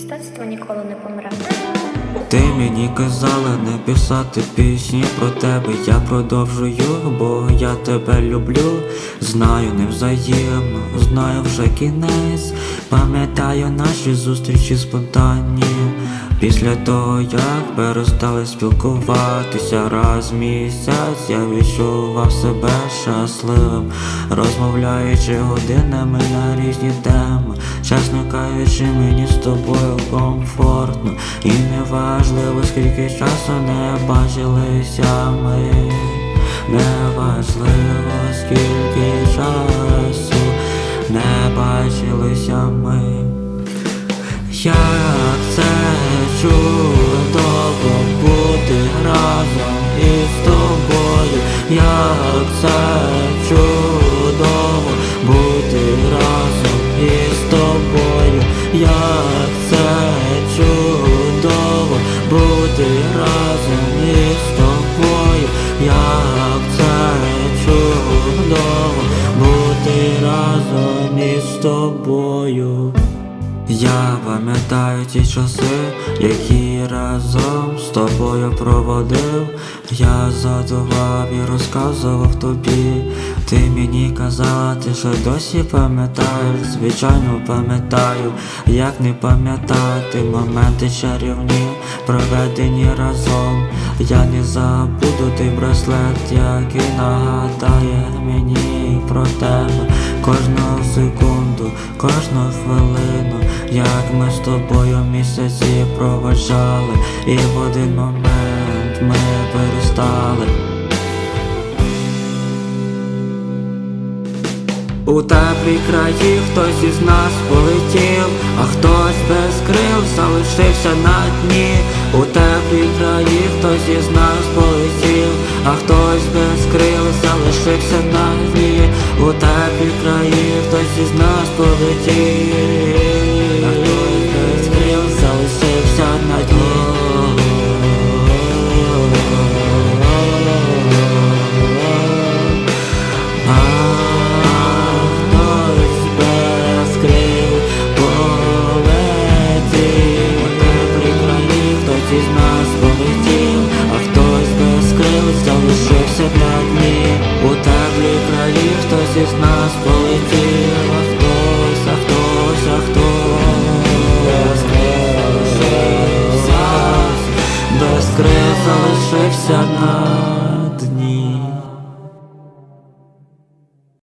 Мистецтво ніколи не помре. Ти мені казала не писати пісні про тебе. Я продовжую, бо я тебе люблю. Знаю невзаємно, знаю вже кінець. Пам'ятаю наші зустрічі спонтанні. Після того, як перестали спілкуватися раз в місяць, я відчував себе щасливим, розмовляючи годинами на різні теми, чесно кажучи, мені з тобою комфортно, і неважливо, скільки часу не бачилися ми, неважливо, скільки часу не бачилися ми. Як це чудово бути разом із тобою, як це чудово бути разом із тобою, як це чудово бути разом із тобою, як це чудово бути разом із тобою. Я пам'ятаю ті часи, які разом з тобою проводив. Я задував і розказував тобі. Ти мені казала, ти що досі пам'ятаєш, звичайно пам'ятаю, як не пам'ятати моменти чарівні, проведені разом. Я не забуду той браслет, який нагадає мені про тебе кожну секунду, кожну хвилину, як ми з тобою місяці проведжали, і в один момент ми перестали. У теплі краї хтось із нас полетів, а хтось без крил залишився на дні. У теплі краї хтось із нас полетів, а хтось без крил залишився на дні. У теплі краї хтось із нас полетів, теплі хтось із нас полетів, а хтось, а хтось, а хтось. Без крил залишився, без крил залишився на